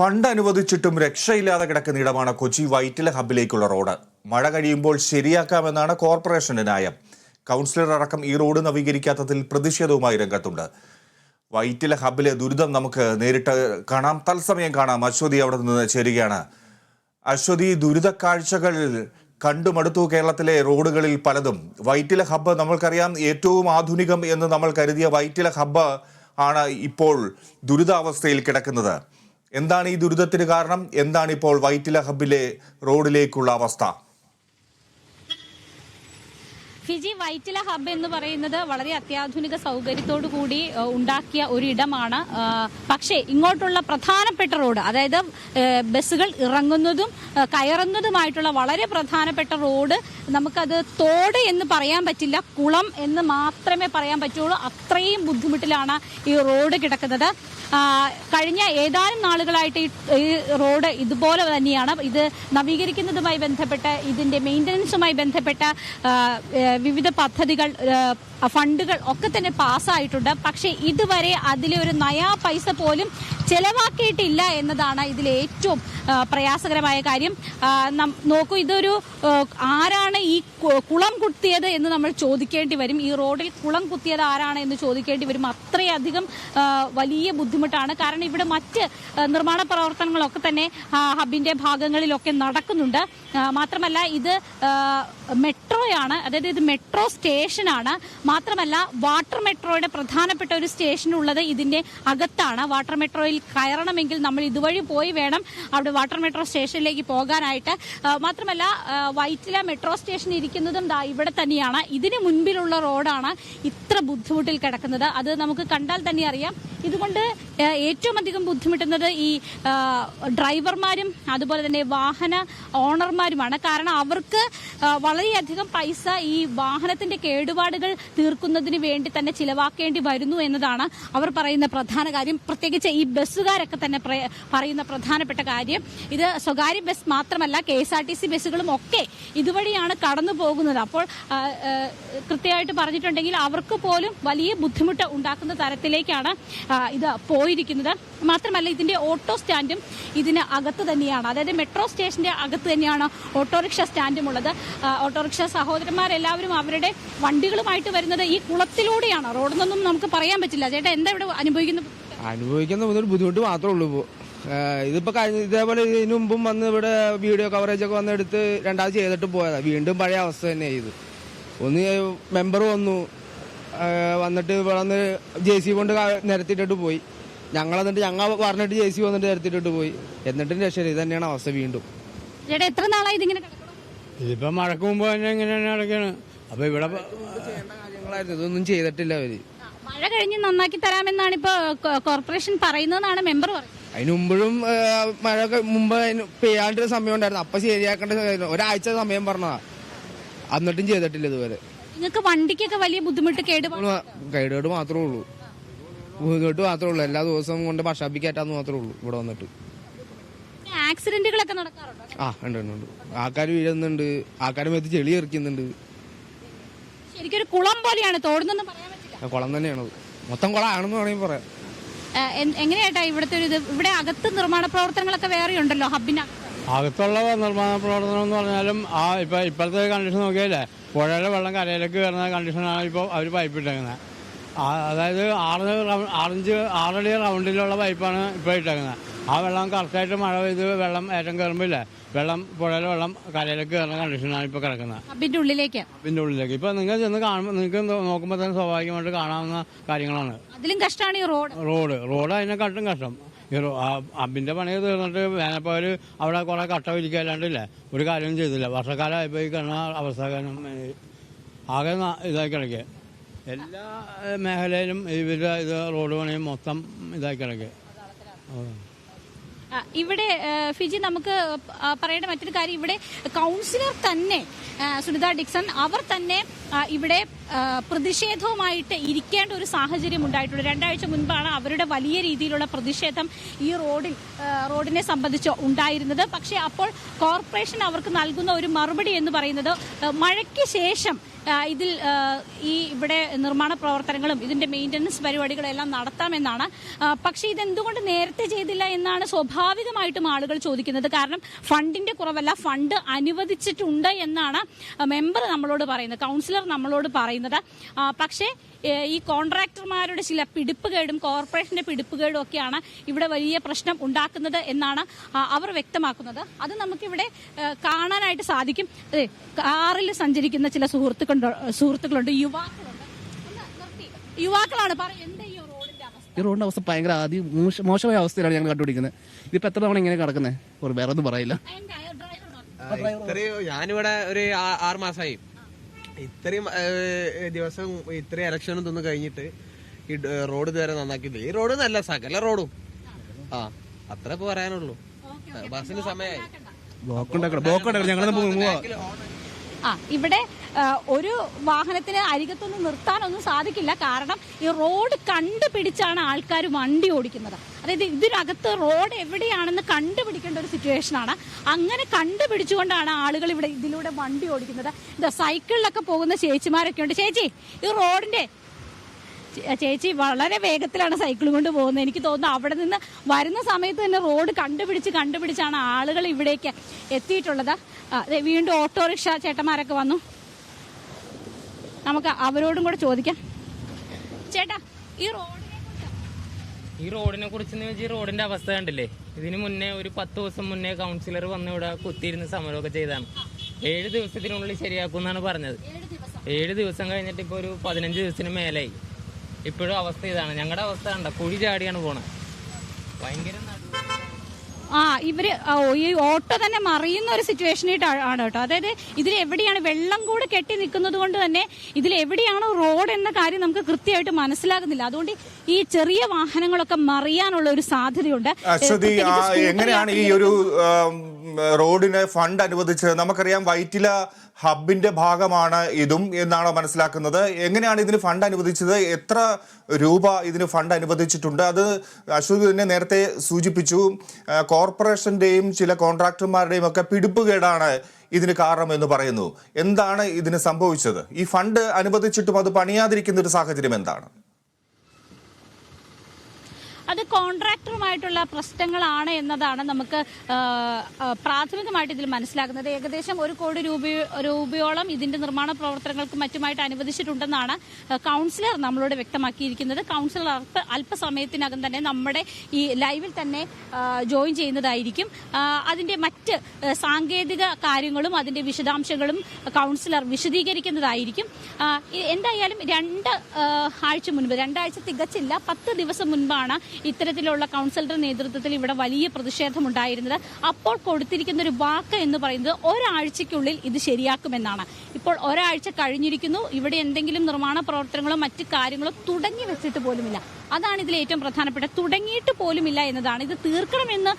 Fund അനുവദിച്ചിട്ടും രക്ഷയില്ലാതെ കിടക്കുന്ന ഇടമാണ് Kochi Vyttila ഹബിലേക്കുള്ള road. മഴ കഴിയുമ്പോൾ ശരിയാക്കാമെന്നാണ് കോർപ്പറേഷന്റെ ന്യായം കൗൺസിലർ അടക്കം ഈ റോഡ് നവീകരിക്കാത്തതിൽ പ്രതിഷേധവുമായി രംഗത്തുണ്ട്. വൈറ്റില ഹബിലെ ദുരിതം നമുക്ക് നേരിട്ട് കാണാം. തത്സമയം കാണാം. അശ്വതി അവിടെ നിന്ന് ചേരുകയാണ്. അശ്വതി ദുരിത കാഴ്ചകൾ കണ്ടുമടുത്തു കേരളത്തിലെ റോഡുകളിൽ പലതും. വൈറ്റില ഹബ്ബ് നമ്മൾക്കറിയാം ഏറ്റവും ആധുനികം എന്ന് നമ്മൾ കരുതിയ വൈറ്റില ഹബ്ബ് ആണ് ഇപ്പോൾ ദുരിതാവസ്ഥയിൽ കിടക്കുന്നത്. എന്താണ് ഈ ദുരിതത്തിന് കാരണം? എന്താണ് ഇപ്പോൾ വൈറ്റില ഹബ്ബിലെ റോഡിലേക്കുള്ള അവസ്ഥ? ഫിജി വൈറ്റില ഹബ്ബ് എന്ന് പറയുന്നത് വളരെ അത്യാധുനിക സൗകര്യത്തോടു കൂടി ഉണ്ടാക്കിയ ഒരു ഇടമാണ് ഏഹ്, പക്ഷേ ഇങ്ങോട്ടുള്ള പ്രധാനപ്പെട്ട റോഡ് അതായത് ബസ്സുകൾ ഇറങ്ങുന്നതും കയറുന്നതുമായിട്ടുള്ള വളരെ പ്രധാനപ്പെട്ട റോഡ് നമുക്കത് തോട് എന്ന് പറയാൻ പറ്റില്ല കുളം എന്ന് മാത്രമേ പറയാൻ പറ്റുള്ളൂ. അത്രയും ബുദ്ധിമുട്ടിലാണ് ഈ റോഡ് കിടക്കുന്നത്. കഴിഞ്ഞ ഏതാനും നാളുകളായിട്ട് ഈ- റോഡ് ഇതുപോലെ തന്നെയാണ്. ഇത് നവീകരിക്കുന്നതുമായി ബന്ധപ്പെട്ട് ഇതിന്റെ മെയിന്റനൻസുമായി ബന്ധപ്പെട്ട വിവിധ പദ്ധതികൾ ഫണ്ടുകൾ ഒക്കെ തന്നെ പാസ്സായിട്ടുണ്ട്. പക്ഷേ ഇതുവരെ അതിലെ ഒരു നയാ പൈസ പോലും ചെലവാക്കിയിട്ടില്ല എന്നതാണ് ഇതിലെ ഏറ്റവും പ്രയാസകരമായ കാര്യം. നോക്കൂ ഇതൊരു ആരാണ് ഈ കുളം കുത്തിയത് എന്ന് നമ്മൾ ചോദിക്കേണ്ടി വരും. ഈ റോഡിൽ കുളം കുത്തിയത് ആരാണ് എന്ന് ചോദിക്കേണ്ടി വരും. അത്രയധികം വലിയ ബുദ്ധിമുട്ടാണ്. കാരണം ഇവിടെ മറ്റ് നിർമ്മാണ പ്രവർത്തനങ്ങളൊക്കെ തന്നെ ഹബിന്റെ ഭാഗങ്ങളിലൊക്കെ നടക്കുന്നുണ്ട്. മാത്രമല്ല ഇത് മെട്രോയാണ് അതായത് ഇത് മെട്രോ സ്റ്റേഷനാണ്. മാത്രമല്ല വാട്ടർ മെട്രോയുടെ പ്രധാനപ്പെട്ട ഒരു സ്റ്റേഷൻ ഉള്ളത് ഇതിന്റെ അകത്താണ്. വാട്ടർ മെട്രോയിൽ കയറണമെങ്കിൽ നമ്മൾ ഇതുവഴി പോയി വേണം അവിടെ വാട്ടർ മെട്രോ സ്റ്റേഷനിലേക്ക് പോകാനായിട്ട്. മാത്രമല്ല വൈറ്റില മെട്രോ സ്റ്റേഷൻ ഇരിക്കുന്നതും ഇവിടെ തന്നെയാണ്. ഇതിന് മുൻപിലുള്ള റോഡാണ് ഇത്ര ബുദ്ധിമുട്ടിൽ കിടക്കുന്നത്. അത് നമുക്ക് കണ്ടാൽ തന്നെ അറിയാം. ഇതുകൊണ്ട് ഏറ്റവും അധികം ബുദ്ധിമുട്ടുന്നത് ഈ ഡ്രൈവർമാരും അതുപോലെ തന്നെ വാഹന ഓണർമാരുമാണ്. കാരണം അവർക്ക് വളരെയധികം പൈസ ഈ വാഹനത്തിന്റെ കേടുപാടുകൾ തീർക്കുന്നതിന് വേണ്ടി തന്നെ ചിലവാക്കേണ്ടി വരുന്നു എന്നതാണ് അവർ പറയുന്ന പ്രധാന കാര്യം. പ്രത്യേകിച്ച് ഈ ബസ്സുകാരൊക്കെ തന്നെ പറയുന്ന പ്രധാനപ്പെട്ട കാര്യം. ഇത് സ്വകാര്യ ബസ് മാത്രമല്ല K S R T C ബസ്സുകളും ഒക്കെ ഇതുവഴിയാണ് കടന്നു പോകുന്നത്. അപ്പോൾ കൃത്യമായിട്ട് പറഞ്ഞിട്ടുണ്ടെങ്കിൽ അവർക്ക് പോലും വലിയ ബുദ്ധിമുട്ട് ഉണ്ടാക്കുന്ന തരത്തിലേക്കാണ് ഇത് പോയിരിക്കുന്നത്. മാത്രമല്ല ഇതിന്റെ ഓട്ടോ സ്റ്റാൻഡും ഇതിന് അകത്ത് തന്നെയാണ്. അതായത് മെട്രോ സ്റ്റേഷന്റെ അകത്ത് തന്നെയാണ് ഓട്ടോറിക്ഷ സ്റ്റാൻഡും ഉള്ളത്. ഓട്ടോറിക്ഷ സഹോദരന്മാരെല്ലാവരും അവരുടെ വണ്ടികളുമായിട്ട് വരുന്നത് ഈ കുളത്തിലൂടെയാണ്. റോഡെന്നൊന്നും നമുക്ക് പറയാൻ പറ്റില്ല. ചേട്ടാ എന്താ ഇവിടെ അനുഭവിക്കുന്നത് അനുഭവിക്കുന്ന ഒരു ബുദ്ധിമുട്ട് മാത്രമേ ഉള്ളൂ ഇപ്പോൾ ഇതിപ്പോ കഴിഞ്ഞ ഇതേപോലെ ഇതിനു മുമ്പും വന്ന് ഇവിടെ വീഡിയോ കവറേജ് ഒക്കെ വന്നെടുത്ത് രണ്ടാമത് ചെയ്തിട്ട് പോയതാ. വീണ്ടും പഴയ അവസ്ഥ തന്നെ ഇത്. ഒന്ന് മെമ്പർ വന്നു. വന്നിട്ട് ഇവിടെ വന്ന് ജെ സി കൊണ്ട് നിരത്തിയിട്ടിട്ട് പോയി. ഞങ്ങൾ എന്നിട്ട് ഞങ്ങൾ പറഞ്ഞിട്ട് ജെ സി വന്നിട്ട് നിരത്തിയിട്ടിട്ട് പോയി. എന്നിട്ടും രക്ഷയില്ല. ഇത് തന്നെയാണ് അവസ്ഥ വീണ്ടും. ചേട്ടാ എത്ര നാളായി ഇതിങ്ങനെ കിടക്കണം ഇതിപ്പോ മഴക്ക് മുമ്പ് തന്നെ ഇങ്ങനെ തന്നെ നടക്കാണ്. അപ്പൊ ഇവിടെ കാര്യങ്ങളായിരുന്നു. ഇതൊന്നും ചെയ്തിട്ടില്ല അവർ. മഴ കഴിഞ്ഞ് നന്നാക്കി തരാമെന്നാണ് ഇപ്പൊ കോർപ്പറേഷൻ പറയുന്നതെന്നാണ് മെമ്പർ പറയുന്നത്. അതിന് മുമ്പോഴും ആ, മഴ മുമ്പ് പെയ്യാണ്ട് സമയം ഉണ്ടായിരുന്നു. അപ്പൊ ശരിയാക്കേണ്ട സമയം- ഒരാഴ്ച സമയം പറഞ്ഞതാ. എന്നിട്ടും ചെയ്തിട്ടില്ല ഇതുവരെ. നിങ്ങൾക്ക് വണ്ടിക്കൊക്കെ വലിയ ബുദ്ധിമുട്ട് കേടുപാട് മാത്രമേ ഉള്ളൂ. ബുദ്ധിമുട്ട് മാത്രമേ ഉള്ളൂ. എല്ലാ ദിവസവും കൊണ്ട് ഭക്ഷാപ്പിക്ക് കയറ്റാന്ന് മാത്രമേ ഉള്ളൂ ഇവിടെ വന്നിട്ട്. ആക്സിഡന്റുകളൊക്കെ നടക്കാറുണ്ട്? ആ ഉണ്ട് ഉണ്ട് ഉണ്ട്. ആൾക്കാർ വീഴുന്നുണ്ട്. ആൾക്കാർ മേത്ത് ചെളി എറിക്കുന്നുണ്ട്. ശരിക്കും കുളം പോലെയാണ് തോടുന്നെന്ന് പറയാൻ പറ്റില്ല. കുളം തന്നെയാണ് മൊത്തം കുളമാണെന്ന് വേണമെങ്കിൽ പറയാം. എങ്ങനെയാട്ടാ ഇവിടുത്തെ ഒരു ഇത്? ഇവിടെ അകത്ത് നിർമ്മാണ പ്രവർത്തനങ്ങളൊക്കെ വേറെ ഉണ്ടല്ലോ ഹബിന് അകത്തുള്ള നിർമ്മാണ പ്രവർത്തനം എന്ന് പറഞ്ഞാലും ആ ഇപ്പൊ ഇപ്പോഴത്തെ കണ്ടീഷൻ നോക്കിയല്ലേ പുഴയുടെ വെള്ളം കരയിലേക്ക് വരുന്ന കണ്ടീഷനാണ് ഇപ്പോൾ അവർ പൈപ്പ് ഇട്ടേക്കുന്നത് അതായത് ആറ് ആറഞ്ച് ആറടി റൗണ്ടിലുള്ള പൈപ്പാണ് ഇപ്പോൾ ഇട്ടേക്കുന്നത് ആ വെള്ളം കറക്റ്റായിട്ട് മഴ പെയ്ത് വെള്ളം ഏറ്റം കയറുമ്പോൾ ഇല്ലേ വെള്ളം പുഴയിലെ വെള്ളം കരയിലേക്ക് കയറുന്ന കണ്ടീഷനാണ് ഇപ്പോൾ കിടക്കുന്നത്. അപ്പിന്റെ ഉള്ളിലേക്ക്? അതിന്റെ ഉള്ളിലേക്ക്. ഇപ്പോൾ നിങ്ങൾ ചെന്ന് കാണുമ്പോൾ നിങ്ങൾക്ക് നോക്കുമ്പോൾ തന്നെ സ്വാഭാവികമായിട്ട് കാണാവുന്ന കാര്യങ്ങളാണ്. അതിലും കഷ്ടമാണ് ഈ റോഡ്. റോഡ്. റോഡ് അതിനെക്കാട്ടും കഷ്ടം. അബിന്റെ പണി തീർന്നിട്ട് വേനൽപ്പകൽ അവിടെ കുറെ കട്ട വിരിക്കല്ലാണ്ടില്ലേ? ഒരു കാര്യവും ചെയ്തില്ല. വർഷക്കാലമായപ്പോൾ ഈ കിടന്ന അവസ്ഥ ആകെ ഇതായി കിടക്കുക എല്ലാ മേഖലയിലും ഇവരുടെ ഇത് റോഡ് പണിയും മൊത്തം ഇതായി കിടക്കുക ഇവിടെ ഫിജി നമുക്ക് പറയേണ്ട മറ്റൊരു കാര്യം ഇവിടെ കൗൺസിലർ തന്നെ സുനിത ഡിക്സൺ അവർ തന്നെ ഇവിടെ പ്രതിഷേധവുമായിട്ട് ഇരിക്കേണ്ട ഒരു സാഹചര്യം ഉണ്ടായിട്ടുണ്ട്. രണ്ടാഴ്ച മുൻപാണ് അവരുടെ വലിയ രീതിയിലുള്ള പ്രതിഷേധം ഈ റോഡിൽ റോഡിനെ സംബന്ധിച്ച് ഉണ്ടായിരുന്നത്. പക്ഷേ അപ്പോൾ കോർപ്പറേഷൻ അവർക്ക് നൽകുന്ന ഒരു മറുപടി എന്ന് പറയുന്നത് മഴയ്ക്ക് ശേഷം ഇതിൽ ഈ ഇവിടെ നിർമ്മാണ പ്രവർത്തനങ്ങളും ഇതിന്റെ മെയിന്റനൻസ് പരിപാടികളെല്ലാം നടത്താമെന്നാണ്. പക്ഷേ ഇതെന്തുകൊണ്ട് നേരത്തെ ചെയ്തില്ല എന്നാണ് സ്വാഭാവികമായിട്ടും ആളുകൾ ചോദിക്കുന്നത്. കാരണം ഫണ്ടിന്റെ കുറവല്ല ഫണ്ട് അനുവദിച്ചിട്ടുണ്ട് എന്നാണ് മെമ്പർ നമ്മളോട് പറയുന്നത് കൗൺസിലർ നമ്മളോട് പറയുന്നത്. പക്ഷേ ഈ കോൺട്രാക്ടർമാരുടെ ചില പിടിപ്പുകേടും കോർപ്പറേഷന്റെ പിടിപ്പുകേടും ഒക്കെയാണ് ഇവിടെ വലിയ പ്രശ്നം ഉണ്ടാക്കുന്നത് എന്നാണ് അവർ വ്യക്തമാക്കുന്നത്. അത് നമുക്കിവിടെ കാണാനായിട്ട് സാധിക്കും. കാറിൽ സഞ്ചരിക്കുന്ന ചില സുഹൃത്തുക്കളുണ്ട് സുഹൃത്തുക്കളുണ്ട് യുവാക്കളുണ്ട്. യുവാക്കളാണ് എന്താ ഈ റോഡിന്റെ അവസ്ഥ? ഈ റോഡിന്റെ അവസ്ഥ ഭയങ്കര ആദ്യം മോശമായ അവസ്ഥയിലാണ് ഞങ്ങൾ കണ്ടുപിടിക്കുന്നത്. ഇതിപ്പോ എത്ര തവണ ഇങ്ങനെ കിടക്കുന്നത് ഒരു വേറെ ഒന്നും പറയില്ല? ഇത്രയും ഞാനിവിടെ ഒരു ആറ് മാസമായി ഇത്രയും ദിവസം ഇത്രയും ഇലക്ഷനും തന്നു കഴിഞ്ഞിട്ട് ഈ റോഡ് ഇതുവരെ നന്നാക്കിയില്ല ഈ റോഡ് നല്ല സകല റോഡും. ആ അത്ര ഇപ്പൊ പറയാനുള്ളൂ ബസ്സിന് സമയമായി. ബ്ലോക്ക് ഉണ്ടാക്കണം. ബ്ലോക്ക് ഉണ്ടാക്കണം. ഞങ്ങളൊന്ന് പോവാ ആ ഇവിടെ ഒരു വാഹനത്തിന് അരികത്തൊന്നും നിർത്താനൊന്നും സാധിക്കില്ല. കാരണം ഈ റോഡ് കണ്ടുപിടിച്ചാണ് ആൾക്കാർ വണ്ടി ഓടിക്കുന്നത്. അതായത് ഇതിനകത്ത് റോഡ് എവിടെയാണെന്ന് കണ്ടുപിടിക്കേണ്ട ഒരു സിറ്റുവേഷനാണ്. അങ്ങനെ കണ്ടുപിടിച്ചുകൊണ്ടാണ് ആളുകൾ ഇവിടെ ഇതിലൂടെ വണ്ടി ഓടിക്കുന്നത്. ഇതാ സൈക്കിളിലൊക്കെ പോകുന്ന ചേച്ചിമാരൊക്കെ ഉണ്ട്. ചേച്ചി ഈ റോഡിന്റെ ചേച്ചി വളരെ വേഗത്തിലാണ് സൈക്കിൾ കൊണ്ട് പോകുന്നത്. എനിക്ക് തോന്നുന്നു അവിടെ നിന്ന് വരുന്ന സമയത്ത് തന്നെ റോഡ് കണ്ടുപിടിച്ച് കണ്ടുപിടിച്ചാണ് ആളുകൾ ഇവിടേക്ക് എത്തിയിട്ടുള്ളത്. വീണ്ടും ഓട്ടോറിക്ഷ ചേട്ടന്മാരൊക്കെ വന്നു. നമുക്ക് അവരോടും കൂടെ ചോദിക്കാം. ചേട്ടാ ഈ കുറിച്ച് ഈ റോഡിനെ കുറിച്ച് ഈ റോഡിന്റെ അവസ്ഥ കണ്ടില്ലേ? ഇതിനു മുന്നേ ഒരു പത്ത് ദിവസം മുന്നേ കൗൺസിലർ വന്ന് ഇവിടെ കുത്തിയിരുന്ന് സമരമൊക്കെ ചെയ്താണ് ഏഴ് ദിവസത്തിനുള്ളിൽ ശരിയാക്കും എന്നാണ് പറഞ്ഞത്. ഏഴ് ദിവസം. കഴിഞ്ഞിട്ട് ഇപ്പൊ ഒരു പതിനഞ്ച് ദിവസത്തിന് മേലായി. ഇപ്പോഴും അവസ്ഥ ഇതാണ്. ഞങ്ങളുടെ അവസ്ഥ കണ്ട? കുഴി ചാടിയാണ് പോണത്. ഭയങ്കര നടു ആ ഇവർ ഈ ഓട്ടോ തന്നെ മറിയുന്ന ഒരു സിറ്റുവേഷനായിട്ട് ആണ് കേട്ടോ. അതായത് ഇതിൽ എവിടെയാണ് വെള്ളം കൂടെ കെട്ടി നിൽക്കുന്നത് കൊണ്ട് തന്നെ ഇതിൽ എവിടെയാണോ റോഡ് എന്ന കാര്യം നമുക്ക് കൃത്യമായിട്ട് മനസ്സിലാകുന്നില്ല. അതുകൊണ്ട് ഈ ചെറിയ വാഹനങ്ങളൊക്കെ മറിയാനുള്ള ഒരു സാധ്യതയുണ്ട്. അശ്വതി എങ്ങനെയാണ് ഈ ഒരു റോഡിന് ഫണ്ട് അനുവദിച്ചത് നമുക്കറിയാം വൈറ്റില ഹബിന്റെ ഭാഗമാണ് ഇതും എന്നാണോ മനസ്സിലാക്കുന്നത്. എങ്ങനെയാണ് ഇതിന് ഫണ്ട് അനുവദിച്ചത്? എത്ര രൂപ ഇതിന് ഫണ്ട് അനുവദിച്ചിട്ടുണ്ട്? അത് അശ്വതി തന്നെ നേരത്തെ സൂചിപ്പിച്ചു. കോർപ്പറേഷന്റെയും ചില കോൺട്രാക്ടർമാരുടെയും ഒക്കെ പിടിപ്പുകേടാണ് ഇതിന് കാരണം എന്ന് പറയുന്നു. എന്താണ് ഇതിന് സംഭവിച്ചത്? ഈ ഫണ്ട് അനുവദിച്ചിട്ടും അത് പണിയാതിരിക്കുന്ന ഒരു സാഹചര്യം എന്താണ്? അത് കോൺട്രാക്ടറുമായിട്ടുള്ള പ്രശ്നങ്ങളാണ് എന്നതാണ് നമുക്ക് പ്രാഥമികമായിട്ട് ഇതിൽ മനസ്സിലാക്കുന്നത് ഏകദേശം ഒരു കോടി രൂപ രൂപയോളം ഇതിന്റെ നിർമ്മാണ പ്രവർത്തനങ്ങൾക്ക് മറ്റുമായിട്ട് അനുവദിച്ചിട്ടുണ്ടെന്നാണ് കൗൺസിലർ നമ്മളോട് വ്യക്തമാക്കിയിരിക്കുന്നത്. കൗൺസിലർ അല്പസമയത്തിനകം തന്നെ നമ്മുടെ ഈ ലൈവിൽ തന്നെ ജോയിൻ ചെയ്യുന്നതായിരിക്കും. അതിന്റെ മറ്റ് സാങ്കേതിക കാര്യങ്ങളും അതിന്റെ വിശദാംശങ്ങളും കൗൺസിലർ വിശദീകരിക്കുന്നതായിരിക്കും. എന്തായാലും രണ്ട് ആഴ്ച മുൻപ് രണ്ടാഴ്ച തികച്ചില്ല പത്ത് ദിവസം മുൻപാണ് ഇത്തരത്തിലുള്ള കൗൺസിലറുടെ നേതൃത്വത്തിൽ ഇവിടെ വലിയ പ്രതിഷേധമുണ്ടായിരുന്നത്. അപ്പോൾ കൊടുത്തിരിക്കുന്ന ഒരു വാക്ക് എന്ന് പറയുന്നത് ഒരാഴ്ചയ്ക്കുള്ളിൽ ഇത് ശരിയാക്കുമെന്നാണ്. ഇപ്പോൾ ഒരാഴ്ച കഴിഞ്ഞിരിക്കുന്നു. ഇവിടെ എന്തെങ്കിലും നിർമ്മാണ പ്രവർത്തനങ്ങളോ മറ്റു കാര്യങ്ങളോ തുടങ്ങി വെച്ചിട്ട് പോലുമില്ല. അതാണ് ഇതിൽ ഏറ്റവും പ്രധാനപ്പെട്ട തുടങ്ങിയിട്ട് പോലുമില്ല എന്നതാണ്. ഇത് തീർക്കണമെന്ന്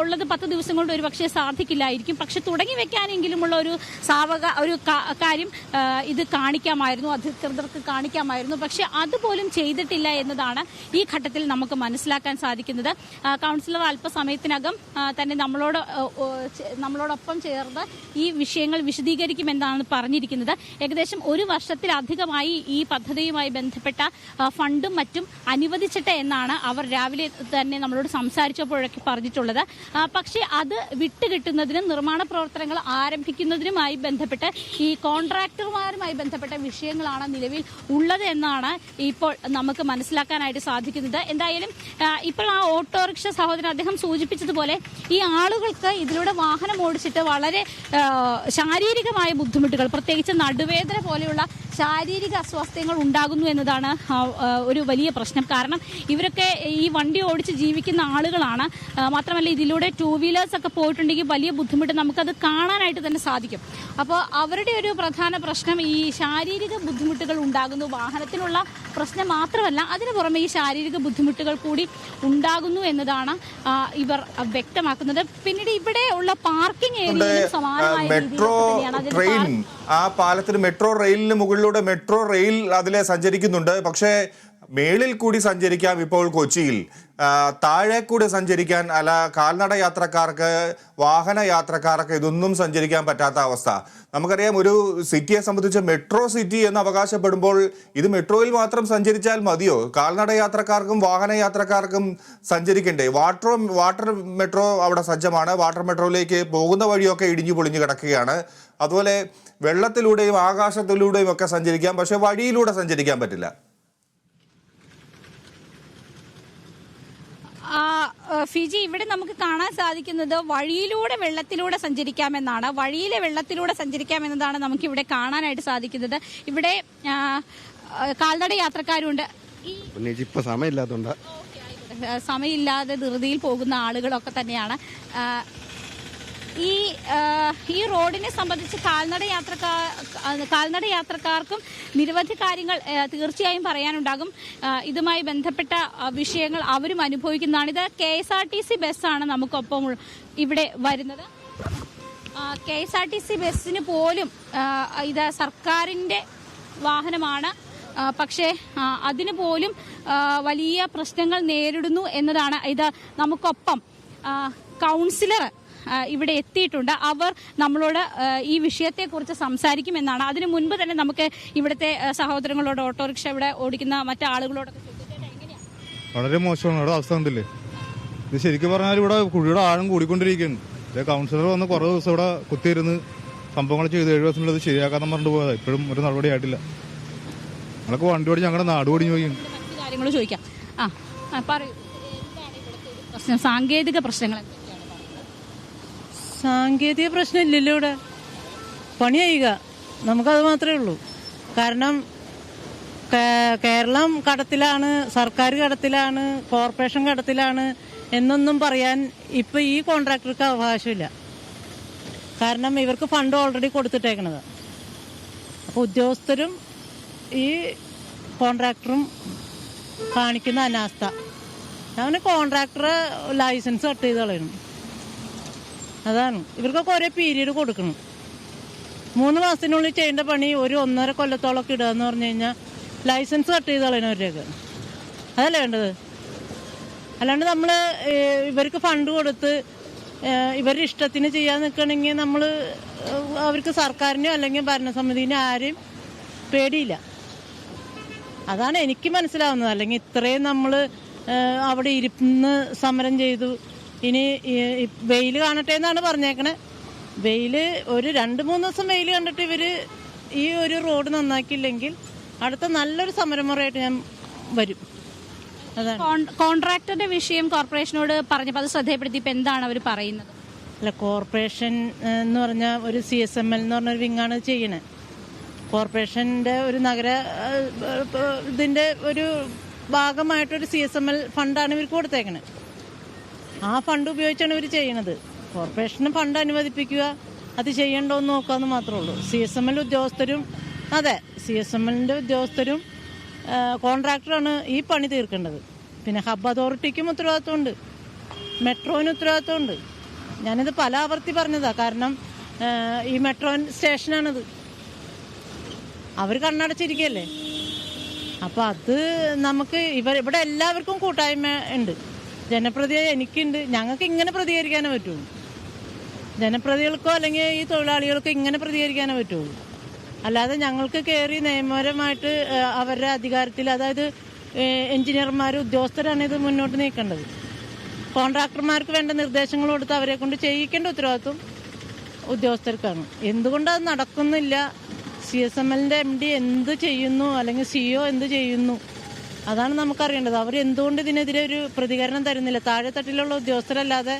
ഉള്ളത് പത്ത് ദിവസം കൊണ്ട് ഒരു പക്ഷേ സാധിക്കില്ലായിരിക്കും. പക്ഷെ തുടങ്ങി വെക്കാനെങ്കിലുമുള്ള ഒരു സാവക ഒരു കാര്യം ഇത് കാണിക്കാമായിരുന്നു അധികൃതർക്ക് കാണിക്കാമായിരുന്നു. പക്ഷെ അതുപോലും ചെയ്തിട്ടില്ല എന്നതാണ് ഈ ഘട്ടത്തിൽ നമുക്ക് മനസ്സിലാക്കാൻ സാധിക്കുന്നത്. കൗൺസിലർ അല്പസമയത്തിനകം തന്നെ നമ്മളോട് നമ്മളോടൊപ്പം ചേർന്ന് ഈ വിഷയങ്ങൾ വിശദീകരിക്കുമെന്നാണ് പറഞ്ഞിരിക്കുന്നത്. ഏകദേശം ഒരു വർഷത്തിലധികമായി ഈ പദ്ധതിയുമായി ബന്ധപ്പെട്ട ഫണ്ടും മറ്റും അനുവദിച്ചിട്ട് എന്നാണ് അവർ രാവിലെ തന്നെ നമ്മളോട് സംസാരിച്ചപ്പോഴൊക്കെ പറഞ്ഞിട്ടുള്ളത്. പക്ഷേ അത് വിട്ടുകിട്ടുന്നതിനും നിർമ്മാണ പ്രവർത്തനങ്ങൾ ആരംഭിക്കുന്നതിനുമായി ബന്ധപ്പെട്ട് ഈ കോൺട്രാക്ടർമാരുമായി ബന്ധപ്പെട്ട വിഷയങ്ങളാണ് നിലവിൽ ഉള്ളത് എന്നാണ് ഇപ്പോൾ നമുക്ക് മനസ്സിലാക്കാനായിട്ട് സാധിക്കുന്നത്. എന്തായാലും ഇപ്പോൾ ആ ഓട്ടോറിക്ഷ സഹോദരൻ അദ്ദേഹം സൂചിപ്പിച്ചതുപോലെ ഈ ആളുകൾക്ക് ഇതിലൂടെ വാഹനം ഓടിച്ചിട്ട് വളരെ ശാരീരികമായ ബുദ്ധിമുട്ടുകൾ പ്രത്യേകിച്ച് നടുവേദന പോലെയുള്ള ശാരീരിക അസ്വാസ്ഥ്യങ്ങൾ ഉണ്ടാകുന്നു എന്നതാണ് ഒരു വലിയ പ്രശ്നം. കാരണം ഇവരൊക്കെ ഈ വണ്ടി ഓടിച്ച് ജീവിക്കുന്ന ആളുകളാണ്. മാത്രമല്ല ഇതിലൂടെ ടൂ വീലേഴ്സ് ഒക്കെ പോയിട്ടുണ്ടെങ്കിൽ വലിയ ബുദ്ധിമുട്ട് നമുക്കത് കാണാനായിട്ട് തന്നെ സാധിക്കും. അപ്പോൾ അവരുടെ ഒരു പ്രധാന പ്രശ്നം ഈ ശാരീരിക ബുദ്ധിമുട്ടുകൾ ഉണ്ടാകുന്നു. വാഹനത്തിനുള്ള പ്രശ്നം മാത്രമല്ല അതിനു പുറമെ ഈ ശാരീരിക ബുദ്ധിമുട്ടുകൾ കൂടി ഉണ്ടാകുന്നു എന്നതാണ് ഇവർ വ്യക്തമാക്കുന്നത്. പിന്നീട് ഇവിടെ ഉള്ള പാർക്കിംഗ് ഏരിയയിലും സമാനമായ മെട്രോ ട്രെയിൻ ആ പാലത്തിന് മെട്രോ റെയിലിന് മുകളിലൂടെ മെട്രോ റെയിൽ അതിലെ സഞ്ചരിക്കുന്നുണ്ട്. പക്ഷേ മേളിൽ കൂടി സഞ്ചരിക്കാം ഇപ്പോൾ കൊച്ചിയിൽ. താഴെ കൂടി സഞ്ചരിക്കാൻ അല്ല കാൽനട യാത്രക്കാർക്ക് വാഹന യാത്രക്കാർക്ക് ഇതൊന്നും സഞ്ചരിക്കാൻ പറ്റാത്ത അവസ്ഥ. നമുക്കറിയാം ഒരു സിറ്റിയെ സംബന്ധിച്ച് മെട്രോ സിറ്റി എന്ന് അവകാശപ്പെടുമ്പോൾ ഇത് മെട്രോയിൽ മാത്രം സഞ്ചരിച്ചാൽ മതിയോ? കാൽനട യാത്രക്കാർക്കും വാഹന യാത്രക്കാർക്കും സഞ്ചരിക്കണ്ടേ? വാട്ടർ വാട്ടർ മെട്രോ അവിടെ സജ്ജമാണ്. വാട്ടർ മെട്രോയിലേക്ക് പോകുന്ന വഴിയൊക്കെ ഇടിഞ്ഞു പൊളിഞ്ഞു കിടക്കുകയാണ്. അതുപോലെ വെള്ളത്തിലൂടെയും ആകാശത്തിലൂടെയും ഒക്കെ സഞ്ചരിക്കാം. പക്ഷേ വഴിയിലൂടെ സഞ്ചരിക്കാൻ പറ്റില്ല ആ, ആ, ഫിജി ഇവിടെ നമുക്ക് കാണാൻ സാധിക്കുന്നത് വഴിയിലൂടെ വെള്ളത്തിലൂടെ സഞ്ചരിക്കാമെന്നാണ്. വഴിയിലെ വെള്ളത്തിലൂടെ സഞ്ചരിക്കാമെന്നതാണ് നമുക്ക് ഇവിടെ കാണാനായിട്ട് സാധിക്കുന്നത്. ഇവിടെ കാൽനട യാത്രക്കാരുണ്ട്. സമയമില്ലാതെ ധൃതിയിൽ പോകുന്ന ആളുകളൊക്കെ തന്നെയാണ്. ഈ ഈ റോഡിനെ സംബന്ധിച്ച് കാൽനട യാത്രക്കാർ കാൽനട യാത്രക്കാർക്കും നിരവധി കാര്യങ്ങൾ തീർച്ചയായും പറയാനുണ്ടാകും. ഇതുമായി ബന്ധപ്പെട്ട വിഷയങ്ങൾ അവരും അനുഭവിക്കുന്നതാണ്. ഇത് K S R T C ബസ്സാണ് നമുക്കൊപ്പം ഇവിടെ വരുന്നത്. K S R T C ബസ്സിന് പോലും ഇത് സർക്കാരിന്റെ വാഹനമാണ്. പക്ഷേ അതിന് പോലും വലിയ പ്രശ്നങ്ങൾ നേരിടുന്നു എന്നതാണ് ഇത് നമുക്കൊപ്പം കൗൺസിലർ ഇവിടെ എത്തിയിട്ടുണ്ട്. അവർ നമ്മളോട് ഈ വിഷയത്തെക്കുറിച്ച് സംസാരിക്കുമെന്നാണ്. അതിനു മുൻപ് തന്നെ നമുക്ക് ഇവിടുത്തെ സഹോദരങ്ങളോട് ഓട്ടോറിക്ഷ ഇവിടെ ഓടിക്കുന്ന മറ്റാളുകളോടൊക്കെ വളരെ മോശമാണ്. ഇവിടെ അവസ്ഥ എന്തല്ലേ ഇത് ശരിക്കും പറഞ്ഞാൽ ഇവിടെ കുഴിയുടെ ആഴം കൂടിക്കൊണ്ടിരിക്കുകയാണ്. ഇത് കൗൺസിലർ വന്ന് കുറേ ദിവസം ഇവിടെ കുത്തിയിരുന്ന് സംഭവങ്ങൾ ചെയ്ത് ഏഴ് ദിവസത്തിനുള്ളത് ശരിയാക്കാന്ന് പറഞ്ഞിട്ട് പോയതാണ് ഇപ്പോഴും ഒരു നടപടി ആയിട്ടില്ല. ഞങ്ങളൊക്കെ വണ്ടി ഓടി ഞങ്ങളുടെ നാട് ഓടി കാര്യങ്ങൾ ചോദിക്കാം. ആ പറയൂ. പ്രശ്നം? സാങ്കേതിക പ്രശ്നങ്ങൾ സാങ്കേതിക പ്രശ്നം ഇല്ലല്ലോ ഇവിടെ. പണി ചെയ്യുക. നമുക്കത് മാത്രമേ ഉള്ളൂ. കാരണം കേരളം കടത്തിലാണ് സർക്കാർ കടത്തിലാണ് കോർപ്പറേഷൻ കടത്തിലാണ് എന്നൊന്നും പറയാൻ ഇപ്പൊ ഈ കോൺട്രാക്ടർക്ക് അവകാശമില്ല. കാരണം ഇവർക്ക് ഫണ്ട് ഓൾറെഡി കൊടുത്തിട്ടേക്കണത്. അപ്പോൾ ഉദ്യോഗസ്ഥരും ഈ കോൺട്രാക്ടറും കാണിക്കുന്ന അനാസ്ഥ. അവന് കോൺട്രാക്ടറെ ലൈസൻസ് കട്ട് ചെയ്ത് കളയണം. അതാണ്. ഇവർക്കൊക്കെ ഒരേ പീരീഡ് കൊടുക്കണം. മൂന്ന് മാസത്തിനുള്ളിൽ ചെയ്യേണ്ട പണി ഒരു ഒന്നര കൊല്ലത്തോളമൊക്കെ ഇടുക എന്ന് പറഞ്ഞു കഴിഞ്ഞാൽ ലൈസൻസ് കട്ട് ചെയ്ത് കളയണവരെയൊക്കെ അതല്ലേ വേണ്ടത്? അല്ലാണ്ട് നമ്മൾ ഇവർക്ക് ഫണ്ട് കൊടുത്ത് ഇവരുടെ ഇഷ്ടത്തിന് ചെയ്യാൻ നിൽക്കണമെങ്കിൽ നമ്മൾ അവർക്ക് സർക്കാരിനോ അല്ലെങ്കിൽ ഭരണസമിതിനോ ആരെയും പേടിയില്ല. അതാണ് എനിക്ക് മനസ്സിലാവുന്നത്. അല്ലെങ്കിൽ ഇത്രയും നമ്മൾ അവിടെ ഇരുന്ന് സമരം ചെയ്തു ഇനി വെയിൽ കാണട്ടെ എന്നാണ് പറഞ്ഞേക്കണേ. വെയിൽ ഒരു രണ്ട് മൂന്ന് ദിവസം വെയിൽ കണ്ടിട്ട് ഇവർ ഈ ഒരു റോഡ് നന്നാക്കിയില്ലെങ്കിൽ അടുത്ത നല്ലൊരു സമരമുറയായിട്ട് ഞാൻ വരും. കോൺട്രാക്ടറുടെ വിഷയം കോർപ്പറേഷനോട് പറഞ്ഞപ്പോൾ അത് ശ്രദ്ധയപ്പെടുത്തിയപ്പോൾ എന്താണ് അവർ പറയുന്നത്? അല്ല കോർപ്പറേഷൻ എന്ന് പറഞ്ഞാൽ ഒരു സി എസ് എം എൽ എന്ന് പറഞ്ഞൊരു വിങ്ങാണ് ചെയ്യണേ. കോർപ്പറേഷന്റെ ഒരു നഗര ഇതിന്റെ ഒരു ഭാഗമായിട്ടൊരു സി എസ് എം എൽ ഫണ്ടാണ് ഇവർക്ക് കൊടുത്തേക്കണത് ആ ഫണ്ട് ഉപയോഗിച്ചാണ് ഇവർ ചെയ്യണത്. കോർപ്പറേഷന് ഫണ്ട് അനുവദിപ്പിക്കുക അത് ചെയ്യണ്ടോ എന്ന് നോക്കാമെന്ന് മാത്രമേ ഉള്ളൂ. സി എസ് എം എൽ ഉദ്യോഗസ്ഥരും അതെ സി എസ് എം എല്ലിന്റെ ഉദ്യോഗസ്ഥരും കോൺട്രാക്ടറാണ് ഈ പണി തീർക്കേണ്ടത്. പിന്നെ ഹബ് അതോറിറ്റിക്കും ഉത്തരവാദിത്വമുണ്ട്. മെട്രോന് ഉത്തരവാദിത്വമുണ്ട്. ഞാനിത് പല ആവർത്തി പറഞ്ഞതാണ് കാരണം ഈ മെട്രോ സ്റ്റേഷനാണിത്. അവർ കണ്ണടച്ചിരിക്കുകയല്ലേ അപ്പോൾ അത് നമുക്ക് ഇവർ ഇവിടെ എല്ലാവർക്കും കൂട്ടായ്മ ഉണ്ട്. ജനപ്രതിയെ എനിക്കുണ്ട്. ഞങ്ങൾക്ക് ഇങ്ങനെ പ്രതികരിക്കാനേ പറ്റുള്ളൂ ജനപ്രതികൾക്കോ അല്ലെങ്കിൽ ഈ തൊഴിലാളികൾക്കോ ഇങ്ങനെ പ്രതികരിക്കാനേ പറ്റുള്ളൂ അല്ലാതെ ഞങ്ങൾക്ക് കയറി നിയമപരമായിട്ട് അവരുടെ അധികാരത്തിൽ അതായത് എഞ്ചിനീയർമാർ ഉദ്യോഗസ്ഥരാണ് ഇത് മുന്നോട്ട് നീക്കേണ്ടത്. കോൺട്രാക്ടർമാർക്ക് വേണ്ട നിർദ്ദേശങ്ങൾ കൊടുത്ത് അവരെ കൊണ്ട് ചെയ്യിക്കേണ്ട ഉത്തരവാദിത്വം ഉദ്യോഗസ്ഥർക്കാണ്. എന്തുകൊണ്ടത് നടക്കുന്നില്ല? സി എസ് എം എല്ലിന്റെ എം ഡി എന്ത് ചെയ്യുന്നു? അല്ലെങ്കിൽ സിഇഒ എന്ത് ചെയ്യുന്നു? അതാണ് നമുക്കറിയേണ്ടത്. അവർ എന്തുകൊണ്ട് ഇതിനെതിരെ ഒരു പ്രതികരണം തരുന്നില്ല? താഴെത്തട്ടിലുള്ള ഉദ്യോഗസ്ഥരല്ലാതെ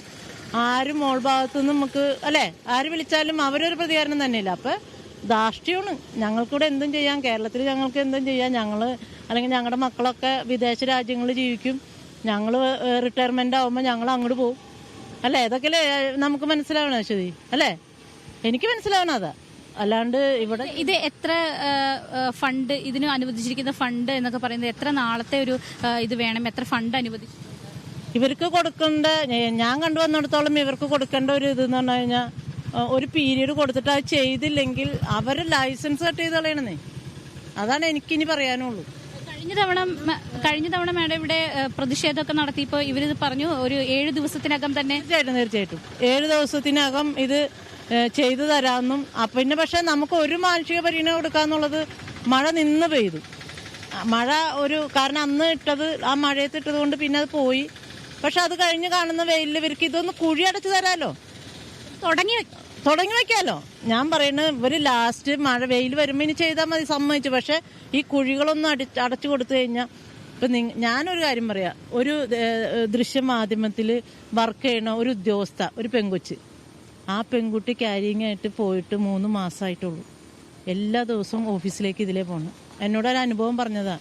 ആരും മോൾ ഭാഗത്തു നിന്ന് നമുക്ക് അല്ലേ? ആര് വിളിച്ചാലും അവരൊരു പ്രതികരണം തന്നെയില്ല. അപ്പോൾ ധാർഷ്ട്യമാണ്. ഞങ്ങൾക്കൂടെ എന്തും ചെയ്യാം. കേരളത്തിൽ ഞങ്ങൾക്ക് എന്തും ചെയ്യാം. ഞങ്ങൾ അല്ലെങ്കിൽ ഞങ്ങളുടെ മക്കളൊക്കെ വിദേശ രാജ്യങ്ങളിൽ ജീവിക്കും. ഞങ്ങൾ റിട്ടയർമെന്റ് ആവുമ്പോൾ ഞങ്ങൾ അങ്ങോട്ട് പോകും അല്ലേ? ഇതൊക്കെ നമുക്ക് മനസ്സിലാവണം അശ്വതി അല്ലേ? എനിക്ക് മനസ്സിലാവണം അതാ. അല്ലാണ്ട് ഇവിടെ ഇത് എത്ര ഫണ്ട് ഇതിന് അനുവദിച്ചിരിക്കുന്ന ഫണ്ട് എന്നൊക്കെ പറയുന്നത് എത്ര നാളത്തെ ഒരു ഇത് വേണം? എത്ര ഫണ്ട് അനുവദിച്ചു? ഇവർക്ക് കൊടുക്കേണ്ട ഞാൻ കണ്ടുവന്നിടത്തോളം ഇവർക്ക് കൊടുക്കേണ്ട ഒരു ഇത് എന്ന് പറഞ്ഞു കഴിഞ്ഞാൽ ഒരു പീരീഡ് കൊടുത്തിട്ട് അത് ചെയ്തില്ലെങ്കിൽ അവർ ലൈസൻസ് കട്ട് ചെയ്ത് കളയണേ അതാണ് എനിക്കിനി പറയാനുള്ളൂ. കഴിഞ്ഞ തവണ കഴിഞ്ഞ തവണ മാഡം ഇവിടെ പ്രതിഷേധമൊക്കെ നടത്തിയപ്പോൾ ഇവരിത് പറഞ്ഞു ഒരു ഏഴ് ദിവസത്തിനകം തന്നെ തീർച്ചയായിട്ടും തീർച്ചയായിട്ടും. ഏഴ് ദിവസത്തിനകം ഇത് ചെയ്തു തരാമെന്നും പിന്നെ പക്ഷേ നമുക്ക് ഒരു മാനുഷിക പരിഗണന കൊടുക്കാന്നുള്ളത് മഴ നിന്ന് പെയ്തു. മഴ ഒരു കാരണം അന്ന് ഇട്ടത് ആ മഴയത്ത് ഇട്ടത് കൊണ്ട് പിന്നെ അത് പോയി. പക്ഷെ അത് കഴിഞ്ഞ് കാണുന്ന വെയിലിൽ ഇവർക്ക് ഇതൊന്ന് കുഴി അടച്ചു തരാമല്ലോ തുടങ്ങി തുടങ്ങി വെക്കാലോ. ഞാൻ പറയുന്നത് ഇവർ ലാസ്റ്റ് മഴ വെയിൽ വരുമ്പോൾ ഇനി ചെയ്താൽ മതി സമ്മതിച്ചു. പക്ഷെ ഈ കുഴികളൊന്നും അടി അടച്ചു കൊടുത്തു കഴിഞ്ഞാൽ ഇപ്പൊ നിങ്ങ- ഞാനൊരു കാര്യം പറയാം. ഒരു ദൃശ്യമാധ്യമത്തിൽ വർക്ക് ചെയ്യണ ഒരു ഉദ്യോഗസ്ഥ ഒരു പെങ്കൊച്ച്. ആ പെൺകുട്ടി ക്യാരിങ് ആയിട്ട് പോയിട്ട് മൂന്ന് മാസമായിട്ടുള്ളൂ എല്ലാ ദിവസവും ഓഫീസിലേക്ക് ഇതിലേ പോകണം എന്നോടൊരു അനുഭവം പറഞ്ഞതാ.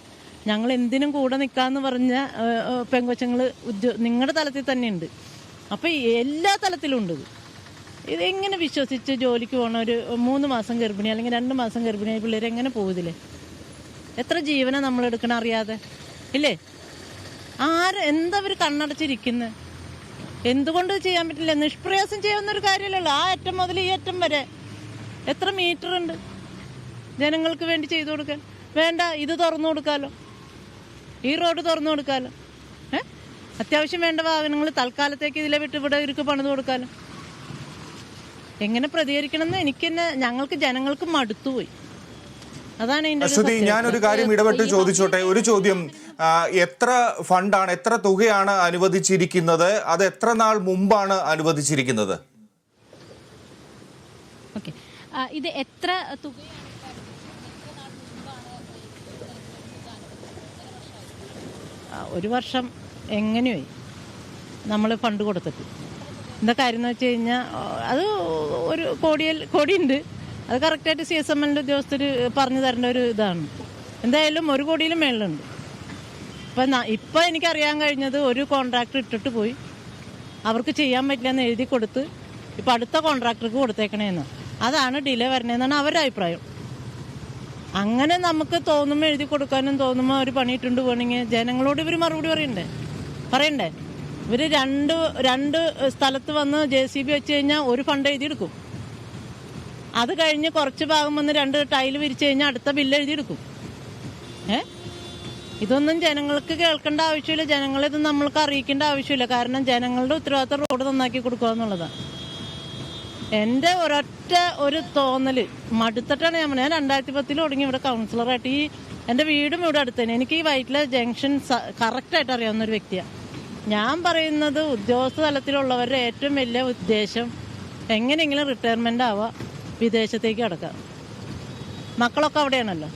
ഞങ്ങൾ എന്തിനും കൂടെ നിൽക്കാന്ന് പറഞ്ഞ പെങ്കൊച്ചങ്ങൾ ഉദ്യോ നിങ്ങളുടെ തലത്തിൽ തന്നെ ഉണ്ട് അപ്പൊ എല്ലാ തലത്തിലും ഉണ്ട് ഇത്. എങ്ങനെ വിശ്വസിച്ച് ജോലിക്ക് പോകണ ഒരു മൂന്ന് മാസം ഗർഭിണി അല്ലെങ്കിൽ രണ്ട് മാസം ഗർഭിണിയായ പിള്ളേർ എങ്ങനെ പോകുതില്ലേ എത്ര ജീവനാണ് നമ്മൾ എടുക്കണം അറിയാതെ? ഇല്ലേ? ആര് എന്താ അവർ കണ്ണടച്ചിരിക്കുന്നത് എന്തുകൊണ്ട് ചെയ്യാൻ പറ്റില്ല? നിഷ്പ്രയാസം ചെയ്യാവുന്ന ഒരു കാര്യമല്ലല്ലോ. ആ അറ്റം മുതൽ ഈ അറ്റം വരെ. എത്ര മീറ്റർ ഉണ്ട് ജനങ്ങൾക്ക് വേണ്ടി ചെയ്തു കൊടുക്കാൻ? വേണ്ട ഇത് തുറന്നു കൊടുക്കാലോ. ഈ റോഡ് തുറന്നു കൊടുക്കാലോ. ഏ? അത്യാവശ്യം വേണ്ട വാഹനങ്ങൾ തൽക്കാലത്തേക്ക് ഇതിലെ വിട്ട് ഇവിടെ ഇവർക്ക് പണിത് കൊടുക്കാലോ. എങ്ങനെ പ്രതികരിക്കണമെന്ന് എനിക്ക് തന്നെ ഞങ്ങൾക്ക് ജനങ്ങൾക്ക് മടുത്തുപോയി. അതാണ് ഞാൻ ഒരു ഞാനൊരു കാര്യം ഇടപെട്ട് ചോദിച്ചോട്ടെ? ഒരു ചോദ്യം. എത്ര ഫണ്ടാണ് എത്ര തുകയാണ് അനുവദിച്ചിരിക്കുന്നത്? അത് എത്ര നാൾ മുമ്പാണ് അനുവദിച്ചിരിക്കുന്നത്? ഓക്കെ. ഇത് എത്ര തുകയാണ് ഒരു വർഷം എങ്ങനെയായി? നമ്മൾ ഫണ്ട് കൊടുത്തിട്ട്. എന്താ കാര്യം എന്ന് വെച്ച് കഴിഞ്ഞാൽ അത് ഒരു കോടിയൽ കോടിയുണ്ട്. അത് കറക്റ്റായിട്ട് സി എസ് എം ഉദ്യോഗസ്ഥർ പറഞ്ഞു തരേണ്ട ഒരു ഇതാണ്. എന്തായാലും ഒരു കോടിയിലും മേളിലുണ്ട്. ഇപ്പം ഇപ്പം എനിക്കറിയാൻ കഴിഞ്ഞത് ഒരു കോൺട്രാക്ടർ ഇട്ടിട്ട് പോയി. അവർക്ക് ചെയ്യാൻ പറ്റില്ല എന്ന് എഴുതി കൊടുത്ത് ഇപ്പം അടുത്ത കോൺട്രാക്ടർക്ക് കൊടുത്തേക്കണേന്ന്. അതാണ് ഡിലേ വരണേന്നാണ് അവരുടെ അഭിപ്രായം. അങ്ങനെ നമുക്ക് തോന്നുമ്പോൾ എഴുതി കൊടുക്കാനും തോന്നുമ്പോൾ അവർ പണിയിട്ടുണ്ട് പോകണമെങ്കിൽ ജനങ്ങളോട് ഇവർ മറുപടി പറയണ്ടേ? പറയണ്ടേ? ഇവർ രണ്ട് രണ്ട് സ്ഥലത്ത് വന്ന് ജെ സി ബി വെച്ച് കഴിഞ്ഞാൽ ഒരു ഫണ്ട് എഴുതിയെടുക്കും. അത് കഴിഞ്ഞ് കുറച്ച് ഭാഗം വന്ന് രണ്ട് ടൈൽ വിരിച്ചു കഴിഞ്ഞാൽ അടുത്ത ബില്ല് എഴുതിയെടുക്കും. ഏ? ഇതൊന്നും ജനങ്ങൾക്ക് കേൾക്കേണ്ട ആവശ്യമില്ല. ജനങ്ങളെ ഇത് നമ്മൾക്ക് അറിയിക്കേണ്ട ആവശ്യമില്ല. കാരണം ജനങ്ങളുടെ ഉത്തരവാദിത്തം റോഡ് നന്നാക്കി കൊടുക്കുക എന്നുള്ളതാണ്. എന്റെ ഒരൊറ്റ ഒരു തോന്നൽ മടുത്തിട്ടാണ് ഞാൻ. ഞാൻ രണ്ടായിരത്തി പത്തിൽ തുടങ്ങി ഇവിടെ കൗൺസിലറായിട്ട് ഈ എന്റെ വീടും ഇവിടെ അടുത്ത് തന്നെ. എനിക്ക് ഈ വൈറ്റില ജംഗ്ഷൻ കറക്റ്റായിട്ട് അറിയാവുന്ന ഒരു വ്യക്തിയാണ് ഞാൻ പറയുന്നത് ഉദ്യോഗസ്ഥ തലത്തിലുള്ളവരുടെ ഏറ്റവും വലിയ ഉദ്ദേശം എങ്ങനെയെങ്കിലും റിട്ടയർമെന്റ് ആവുക വിദേശത്തേക്ക് കിടക്കുക. മക്കളൊക്കെ അവിടെയാണല്ലോ?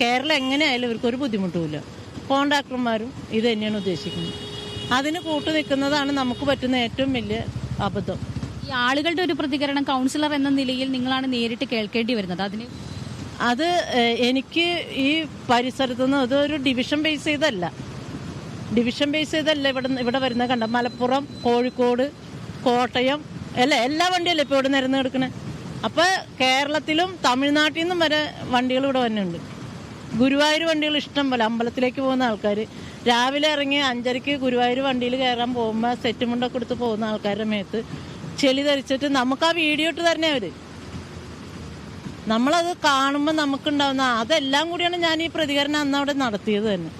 കേരളം എങ്ങനെയായാലും ഇവർക്ക് ഒരു ബുദ്ധിമുട്ടുമില്ല. കോൺട്രാക്ടർമാരും ഇത് തന്നെയാണ് ഉദ്ദേശിക്കുന്നത്. അതിന് കൂട്ടു നിൽക്കുന്നതാണ് നമുക്ക് പറ്റുന്ന ഏറ്റവും വലിയ അബദ്ധം. ഈ ആളുകളുടെ ഒരു പ്രതികരണം കൗൺസിലർ എന്ന നിലയിൽ നിങ്ങളാണ് നേരിട്ട് കേൾക്കേണ്ടി വരുന്നത്? അതിന് അത് എനിക്ക് ഈ പരിസരത്ത് നിന്ന് അതൊരു ഡിവിഷൻ ബേസ് ചെയ്തല്ല ഡിവിഷൻ ബേസ് ചെയ്തല്ല ഇവിടെ ഇവിടെ വരുന്ന കണ്ട? മലപ്പുറം കോഴിക്കോട് കോട്ടയം അല്ല? എല്ലാ വണ്ടിയല്ലേ ഇപ്പോൾ ഇവിടെ നിരന്ന് കിടക്കണേ? അപ്പോൾ കേരളത്തിലും തമിഴ്നാട്ടിൽ നിന്നും വരെ വണ്ടികൾ ഇവിടെ വന്നുണ്ട് ഗുരുവായൂർ വണ്ടികൾ ഇഷ്ടം പോലെ അമ്പലത്തിലേക്ക് പോകുന്ന ആൾക്കാർ രാവിലെ ഇറങ്ങി അഞ്ചരയ്ക്ക് ഗുരുവായൂർ വണ്ടിയിൽ കയറാൻ പോകുമ്പോൾ സെറ്റ് മുണ്ടൊക്കെ എടുത്ത് പോകുന്ന ആൾക്കാരുടെ മേത്ത് ചെളി ധരിച്ചിട്ട് നമുക്ക് ആ വീഡിയോ ഇട്ട് തരണേ അവർ നമ്മളത് കാണുമ്പോൾ നമുക്കുണ്ടാവുന്ന അതെല്ലാം കൂടിയാണ് ഞാൻ ഈ പ്രതികരണം അന്ന് അവിടെ നടത്തിയത് തന്നെ.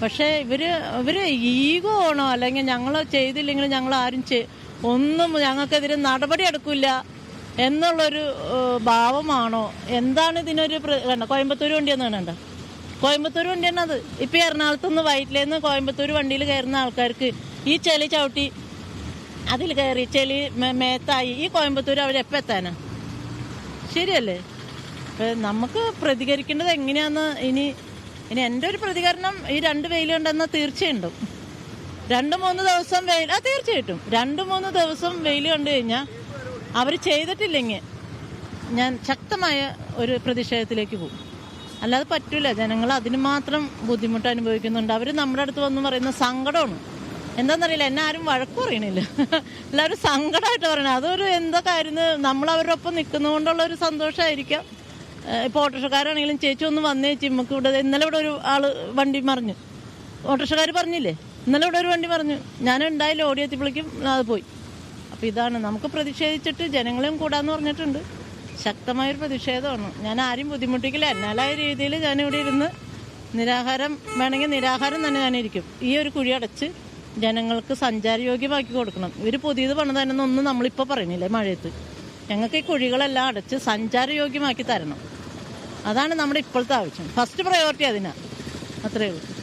പക്ഷേ ഇവർ ഇവർ ഈഗോ ആണോ? അല്ലെങ്കിൽ ഞങ്ങൾ ചെയ്തില്ലെങ്കിൽ ഞങ്ങൾ ആരും ഒന്നും ഞങ്ങൾക്കെതിരെ നടപടി എടുക്കില്ല എന്നുള്ളൊരു ഭാവമാണോ? എന്താണ് ഇതിനൊരു വേണ്ട കോയമ്പത്തൂർ വണ്ടി എന്നാണ് വേണ്ട കോയമ്പത്തൂർ വണ്ടിയാണ് അത്? ഇപ്പം എറണാകുളത്ത് നിന്ന് വയറ്റിലേന്ന് കോയമ്പത്തൂർ വണ്ടിയിൽ കയറുന്ന ആൾക്കാർക്ക് ഈ ചെളി ചവിട്ടി അതിൽ കയറി ചെളി മേത്തായി ഈ കോയമ്പത്തൂർ അവരെപ്പോൾ എത്താനാ? ശരിയല്ലേ? നമുക്ക് പ്രതികരിക്കേണ്ടത് എങ്ങനെയാന്ന് ഇനി ഇനി എന്റെ ഒരു പ്രതികരണം ഈ രണ്ട് വെയിൽ കണ്ടെന്ന് തീർച്ചയുണ്ടും രണ്ട് മൂന്ന് ദിവസം വെയിൽ ആ തീർച്ചയായിട്ടും. രണ്ട് മൂന്ന് ദിവസം വെയിൽ കണ്ടു കഴിഞ്ഞാൽ അവർ ചെയ്തിട്ടില്ലെങ്കിൽ ഞാൻ ശക്തമായ ഒരു പ്രതിഷേധത്തിലേക്ക് പോകും. അല്ലാതെ പറ്റൂല. ജനങ്ങൾ അതിന് മാത്രം ബുദ്ധിമുട്ട് അനുഭവിക്കുന്നുണ്ട്. അവർ നമ്മുടെ അടുത്ത് വന്ന് പറയുന്ന സങ്കടമാണ്. എന്താണെന്നറിയില്ല എന്നെ ആരും വഴക്കു പറയണില്ല. എല്ലാവരും സങ്കടമായിട്ട് പറയണത് അതൊരു എന്താ കാര്യം നമ്മൾ അവരുടെ ഒപ്പം നിൽക്കുന്നതുകൊണ്ടുള്ള ഒരു സന്തോഷമായിരിക്കാം ഇപ്പോൾ ഓട്ടോറിക്ഷക്കാരാണെങ്കിലും ചേച്ചി ഒന്ന് വന്നേ ചേച്ചി. നമുക്ക് ഇവിടെ ഇന്നലെ ഇവിടെ ഒരു ആൾ വണ്ടി മറിഞ്ഞു. ഓട്ടോറിക്ഷക്കാർ പറഞ്ഞില്ലേ? ഇന്നലെ ഇവിടെ ഒരു വണ്ടി മറിഞ്ഞു. ഞാൻ ഉണ്ടായില്ല ഓടി എത്തിയപ്പോഴേക്കും അത് പോയി. അപ്പോൾ ഇതാണ് നമുക്ക് പ്രതിഷേധിച്ചിട്ട് ജനങ്ങളെയും കൂടാന്ന് പറഞ്ഞിട്ടുണ്ട്. ശക്തമായൊരു പ്രതിഷേധമാണ്. ഞാൻ ആരും ബുദ്ധിമുട്ടിക്കില്ല. എന്നാലായ രീതിയിൽ ഞാനിവിടെ ഇരുന്ന് നിരാഹാരം വേണമെങ്കിൽ നിരാഹാരം തന്നെ ഞാനിരിക്കും. ഈ ഒരു കുഴി അടച്ച് ജനങ്ങൾക്ക് സഞ്ചാരയോഗ്യമാക്കി കൊടുക്കണം. ഇവർ പുതിയത് പണിതന്നെന്നൊന്നും നമ്മളിപ്പോൾ പറയുന്നില്ലേ മഴയത്ത്? ഞങ്ങൾക്ക് ഈ കുഴികളെല്ലാം അടച്ച് സഞ്ചാരയോഗ്യമാക്കി തരണം. അതാണ് നമ്മുടെ ഇപ്പോഴത്തെ ആവശ്യം. ഫസ്റ്റ് പ്രയോറിറ്റി അതിനാണ് അത്രയേ ഉള്ളൂ.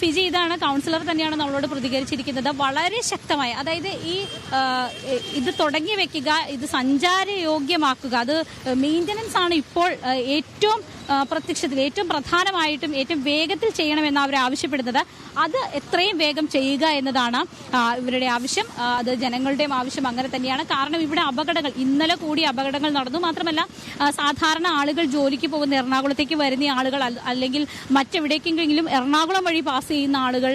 ഫിജി ഇതാണ് കൗൺസിലർ തന്നെയാണ് നമ്മളോട് പ്രതികരിച്ചിരിക്കുന്നത്. വളരെ ശക്തമായി അതായത് ഈ ഇത് തുടങ്ങി വെക്കുക ഇത് സഞ്ചാരയോഗ്യമാക്കുക അത് മെയിന്റനൻസ് ആണ് ഇപ്പോൾ ഏറ്റവും പ്രത്യക്ഷത്തിൽ ഏറ്റവും പ്രധാനമായിട്ടും ഏറ്റവും വേഗത്തിൽ ചെയ്യണമെന്ന് അവർ ആവശ്യപ്പെടുന്നത്. അത് എത്രയും വേഗം ചെയ്യുക എന്നതാണ് ഇവരുടെ ആവശ്യം. അത് ജനങ്ങളുടെയും ആവശ്യം അങ്ങനെ തന്നെയാണ്. കാരണം ഇവിടെ അപകടങ്ങൾ ഇന്നലെ കൂടി അപകടങ്ങൾ നടന്നു. മാത്രമല്ല സാധാരണ ആളുകൾ ജോലിക്ക് പോകുന്ന എറണാകുളത്തേക്ക് വരുന്ന ആളുകൾ അല്ലെങ്കിൽ മറ്റെവിടേക്കെങ്കിലും എറണാകുളം വഴി പാസ് ചെയ്യുന്ന ആളുകൾ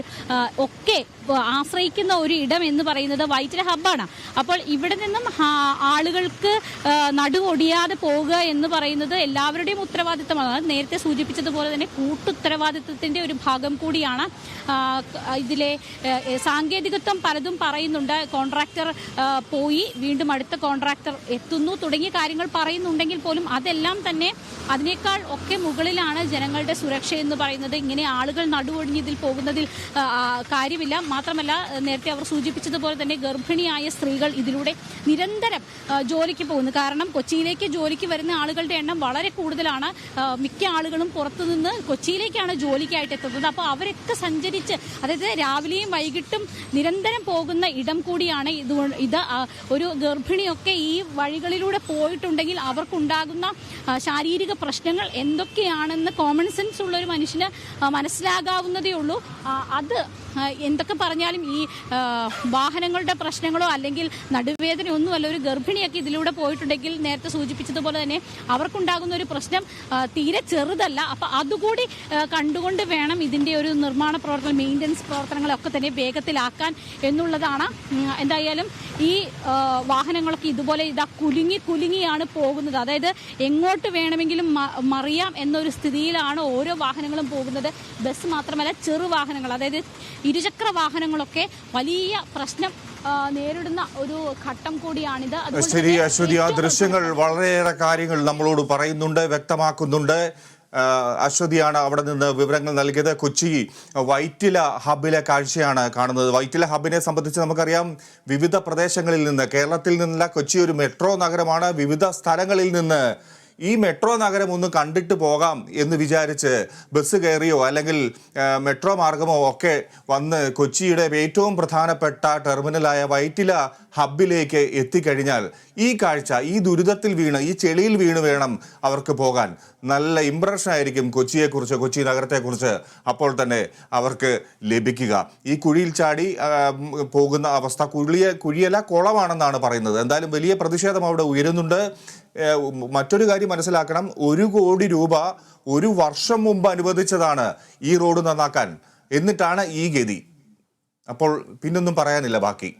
ഒക്കെ ആശ്രയിക്കുന്ന ഒരു ഇടം എന്ന് പറയുന്നത് വൈറ്റില ഹബ്ബാണ്. അപ്പോൾ ഇവിടെ നിന്നും ആളുകൾക്ക് നടുവൊടിയാതെ പോവുക എന്ന് പറയുന്നത് എല്ലാവരുടെയും ഉത്തരവാദിത്തമാണ്. നേരത്തെ സൂചിപ്പിച്ചതുപോലെ തന്നെ കൂട്ടുത്തരവാദിത്തത്തിന്റെ ഒരു ഭാഗം കൂടിയാണ്. ഇതിലെ സാങ്കേതികത്വം പലതും പറയുന്നുണ്ട്. കോൺട്രാക്ടർ പോയി വീണ്ടും അടുത്ത കോൺട്രാക്ടർ എത്തുന്നു. തുടങ്ങിയ കാര്യങ്ങൾ പറയുന്നുണ്ടെങ്കിൽ പോലും അതെല്ലാം തന്നെ അതിനേക്കാൾ ഒക്കെ മുകളിലാണ് ജനങ്ങളുടെ സുരക്ഷ എന്ന് പറയുന്നത്. ഇങ്ങനെ ആളുകൾ നടുവൊടിഞ്ഞതിൽ പോകുന്നതിൽ കാര്യമില്ല. മാത്രമല്ല നേരത്തെ അവർ സൂചിപ്പിച്ചതുപോലെ തന്നെ ഗർഭിണിയായ സ്ത്രീകൾ ഇതിലൂടെ നിരന്തരം ജോലിക്ക് പോകുന്നു. കാരണം കൊച്ചിയിലേക്ക് ജോലിക്ക് വരുന്ന ആളുകളുടെ എണ്ണം വളരെ കൂടുതലാണ്. മിക്ക ആളുകളും പുറത്തുനിന്ന് കൊച്ചിയിലേക്കാണ് ജോലിക്കായിട്ട് എത്തുന്നത്. അപ്പോൾ അവരൊക്കെ സഞ്ചരിച്ച് അതായത് രാവിലെയും വൈകിട്ടും നിരന്തരം പോകുന്ന ഇടം കൂടിയാണ് ഇത് ഇത് ഒരു ഗർഭിണിയൊക്കെ ഈ വഴികളിലൂടെ പോയിട്ടുണ്ടെങ്കിൽ അവർക്കുണ്ടാകുന്ന ശാരീരിക പ്രശ്നങ്ങൾ എന്തൊക്കെയാണെന്ന് കോമൺ സെൻസ് ഉള്ള ഒരു മനുഷ്യന് മനസ്സിലാകാവുന്നതേ ഉള്ളൂ. അത് എന്തൊക്കെ പറഞ്ഞാലും ഈ വാഹനങ്ങളുടെ പ്രശ്നങ്ങളോ അല്ലെങ്കിൽ നടുവേദന ഒന്നുമല്ല ഒരു ഗർഭിണിയൊക്കെ ഇതിലൂടെ പോയിട്ടുണ്ടെങ്കിൽ നേരത്തെ സൂചിപ്പിച്ചതുപോലെ തന്നെ അവർക്കുണ്ടാകുന്ന ഒരു പ്രശ്നം തീരെ ചെറുതല്ല. അപ്പം അതുകൂടി കണ്ടുകൊണ്ട് വേണം ഇതിന്റെ ഒരു നിർമ്മാണ പ്രവർത്തനം മെയിന്റനൻസ് പ്രവർത്തനങ്ങളൊക്കെ തന്നെ വേഗത്തിലാക്കാൻ എന്നുള്ളതാണ്. എന്തായാലും ഈ വാഹനങ്ങളൊക്കെ ഇതുപോലെ ഇതാ കുലുങ്ങി കുലുങ്ങിയാണ് പോകുന്നത്. അതായത് എങ്ങോട്ട് വേണമെങ്കിലും മറിയാം എന്നൊരു സ്ഥിതിയിലാണ് ഓരോ വാഹനങ്ങളും പോകുന്നത്. ബസ് മാത്രമല്ല ചെറു വാഹനങ്ങൾ. അതായത് ഇരുചക്ര വാഹനങ്ങളൊക്കെ വലിയ പ്രശ്നം നേരിടുന്ന ഒരു ഘട്ടം കൂടിയാണിത്. ശരി അശ്വതി ആ ദൃശ്യങ്ങൾ വളരെയേറെ കാര്യങ്ങൾ നമ്മളോട് പറയുന്നുണ്ട് വ്യക്തമാക്കുന്നുണ്ട്. അശ്വതിയാണ് അവിടെ നിന്ന് വിവരങ്ങൾ നൽകിയത്. കൊച്ചി വൈറ്റില ഹബിലെ കാഴ്ചയാണ് കാണുന്നത്. വൈറ്റില ഹബിനെ സംബന്ധിച്ച് നമുക്കറിയാം വിവിധ പ്രദേശങ്ങളിൽ നിന്ന് കേരളത്തിൽ നിന്നല്ല കൊച്ചി ഒരു മെട്രോ നഗരമാണ്. വിവിധ സ്ഥലങ്ങളിൽ നിന്ന് ഈ മെട്രോ നഗരം ഒന്ന് കണ്ടിട്ട് പോകാം എന്ന് വിചാരിച്ച് ബസ് കയറിയോ അല്ലെങ്കിൽ മെട്രോ മാർഗമോ ഒക്കെ വന്ന് കൊച്ചിയുടെ ഏറ്റവും പ്രധാനപ്പെട്ട ടെർമിനലായ വൈറ്റില ഹബിലേക്ക് എത്തിക്കഴിഞ്ഞാൽ ഈ കാഴ്ച ഈ ദുരിതത്തിൽ വീണ് ഈ ചെളിയിൽ വീണ് വേണം അവർക്ക് പോകാൻ. നല്ല ഇമ്പ്രഷൻ ആയിരിക്കും കൊച്ചിയെക്കുറിച്ച് കൊച്ചി നഗരത്തെക്കുറിച്ച് അപ്പോൾ തന്നെ അവർക്ക് ലഭിക്കുക. ഈ കുഴിയിൽ ചാടി പോകുന്ന അവസ്ഥ കുഴിയെ കുഴിയല്ല കുളമാണെന്നാണ് പറയുന്നത്. എന്തായാലും വലിയ പ്രതിഷേധം അവിടെ ഉയരുന്നുണ്ട്. മറ്റൊരു കാര്യം മനസ്സിലാക്കണം. ഒരു കോടി രൂപ ഒരു വർഷം മുമ്പ് അനുവദിച്ചതാണ് ഈ റോഡ് നന്നാക്കാൻ. എന്നിട്ടാണ് ഈ ഗതി. അപ്പോൾ പിന്നൊന്നും പറയാനില്ല ബാക്കി.